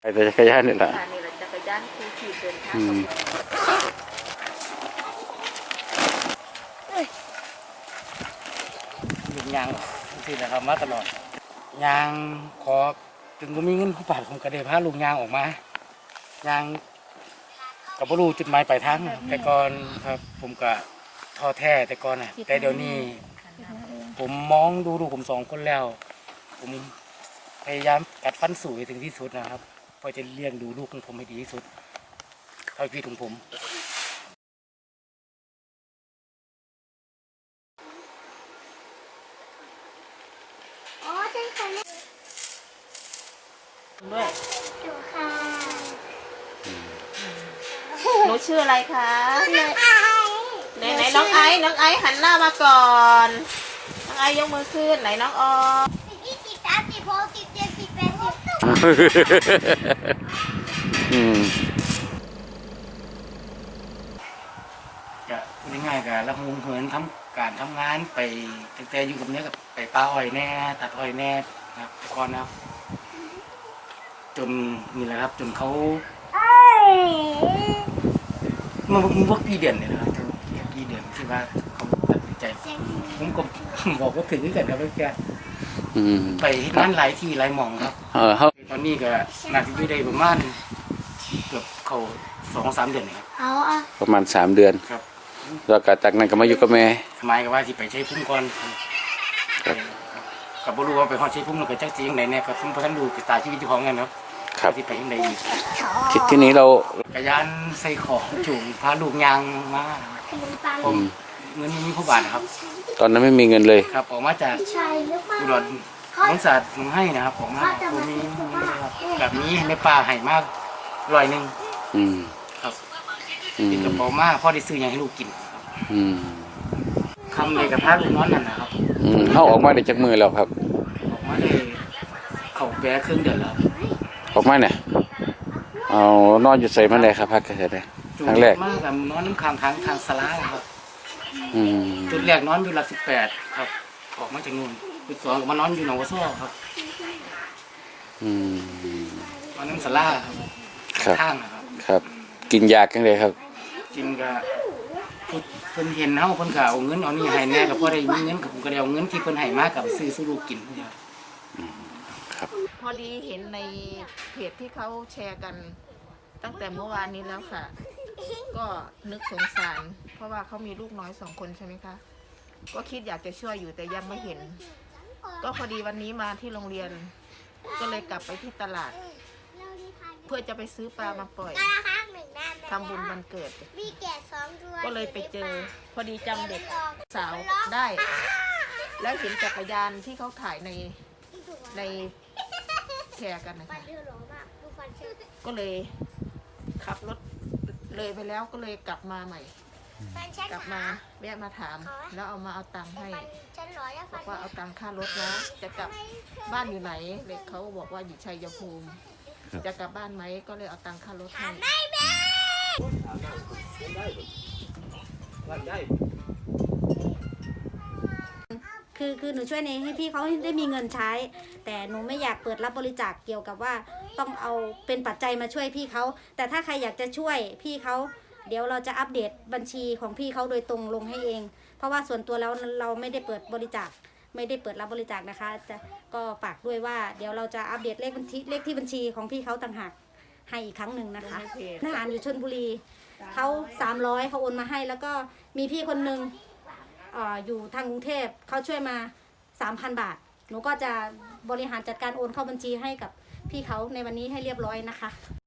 ไปแต่จักรยานนี่แหละค่ะนี่แหละจักรยานคู่ขี่เดินทางอืมลุงยางที่นะครับมาตลอดยางขอถึงผมมีเงินคู่บาทผมก็ได้พาลุงยางออกมายางกับ่รู้จุดหมายปลายทางแต่ก่อนครับผมก็ท้อแท้แต่ก่อนนะแต่เดี๋ยวนี้ ผมมองดูดูผมสองคนแล้ว ผมพยายามกัดฟันสู้ให้ถึงที่สุดนะครับเพื่อจะเลี้ยงดูลูกของผมให้ดีที่สุดเท่าที่ของผม อ๋อใช่ค่ะด้วยดูค่ะหนูชื่ออะไรคะน้องไอไหนไหนน้องไอซ์น้องไอซ์หันหน้ามาก่อน น้องไอซ์ยกมือขึ้นไหนน้องออม สิบยี่สิบสามสิบหกสิบเจ็ดสิบแปดสิบ อืมจะง่ายๆกับละมุงเหินทำการทำงานไปตั้งแต่อยู่กับเนี้ยกับไปป้าอ้อยแน่ ตัดอ้อยแน่นะครับแต่ก่อนนะครับ จนนี่แหละครับ จนเขาเมื่อเมื่อปีเดือนเนี่ยนะครับปีเดือนที่ว่าเขาตัดสินใจ ผมก็บอกว่าถึงกันครับแกอืม ไปเฮ็ดงานหลายที่หลายหม่องครับ เออเขาตอนนี้ก็น่าจะอยู่ได้ประมาณเกือบเขาสองสามเดือนนี่ครับเอาอะประมาณสามเดือนครับแล้วก็จากนั้นก็มาอยู่กับแม่สมัยก็ว่าที่ไปใช้พุ่มก่อนครับกับ่รู้ว่าไปฮอดใช้พุ่มแล้วก็จักสิยังไดเนี่ยก็พุ่มบ่ทันรู้สไตล์ชีวิตเจ้าของกันเนาะครับที่ไปยังไดอีกทีที่นี้เราจักรยานใส่ของจูงพาลูกยางมาผอืมม เงินมีผู้บาทนะครับ ตอนนั้นไม่มีเงินเลย ครับ ออกมาจากใช่หรือเปล่าอุดรน้องศาสตร์ผมให้นะครับออกมาผมมีนะครับแบบนี้แม่ป้าให้มากร้อยหนึงอืมครับอืมติดกระเป๋ามาพ่อได้ซื้อหยังให้ลูกกินครับอืมคำเลยกับพาลูกน้อยนั่นนะครับ อืมเขาออกมาได้จากมือแล้วครับ ออกมาเลยเขาแปรเครื่องเดือนแล้วออกมาเนี่ยเอานอนอยู่ใส่มาเลยครับพักกันเลยครั้งแรกมากกับนอนน้ำค้างทางทางสลาครับ อืมจุดแรกนอนอยู่หลักสิบแปดครับ ออกมาจากนู่นจุดสองก็มานอนอยู่หนองวัวซ้อครับอืมนอนน้ำสลาครับครับข้างนะครับ ครับ กินยากันเลยครับ กินก็เพิ่นเห็นเฮาเพิ่นก็เอาเงินเอานี่ให้แน่ก็พอได้มีเงินกับผมก็ได้เอาเงินที่เพิ่นให้มากับซื้อสู้ลูกกินครับ พอดีเห็นในเพจที่เขาแชร์กัน ตั้งแต่เมื่อวานนี้แล้วค่ะ ก็นึกสงสาร เพราะว่าเขามีลูกน้อยสองคนใช่ไหมคะ ก็คิดอยากจะช่วยอยู่แต่ยังไม่เห็น ก็พอดีวันนี้มาที่โรงเรียน ก็เลยกลับไปที่ตลาด เพื่อจะไปซื้อปลามาปล่อยทำบุญวันเกิด มีแกะสองตัวก็เลยไปเจอ พอดีจำเด็กสาวได้ แล้วเห็นจักรยานที่เขาถ่ายในในแชร์กันนะคะก็เลยขับรถ เลยไปแล้วก็เลยกลับมาใหม่ ฟันฉันกลับมาแวะมาถาม แล้วเอามาเอาตังค์ให้ ฟันฉันร้อยแล้วบฟัอนกว่าเอาตังค่ารถนะ จะกลับบ้านอยู่ไหนเด็กเขาบอกว่าอยู่ชัยภูมิ จะกลับบ้านไหมก็เลยเอาตังค่ารถให้ ไม่แม่ คือคือหนูช่วยในให้พี่เขาได้มีเงินใช้ แต่หนูไม่อยากเปิดรับบริจาคเกี่ยวกับว่าต้องเอาเป็นปัจจัยมาช่วยพี่เขาแต่ถ้าใครอยากจะช่วยพี่เขาเดี๋ยวเราจะอัปเดตบัญชีของพี่เขาโดยตรงลงให้เอง เพราะว่าส่วนตัวแล้วเราไม่ได้เปิดบริจาคไม่ได้เปิดรับบริจาคนะคะ จะก็ฝากด้วยว่าเดี๋ยวเราจะอัปเดตเลขบัญชีเลขที่บัญชีของพี่เขาต่างหากให้อีกครั้งหนึ่งนะคะลงในเพจทหารอยู่ชนบุรีเขาสามร้อยเขาโอนมาให้แล้วก็มีพี่คนหนึ่งเอ่อ อยู่ทางกรุงเทพเขาช่วยมา 3,000 บาท หนูก็จะบริหารจัดการโอนเข้าบัญชีให้กับพี่เขาในวันนี้ให้เรียบร้อยนะคะ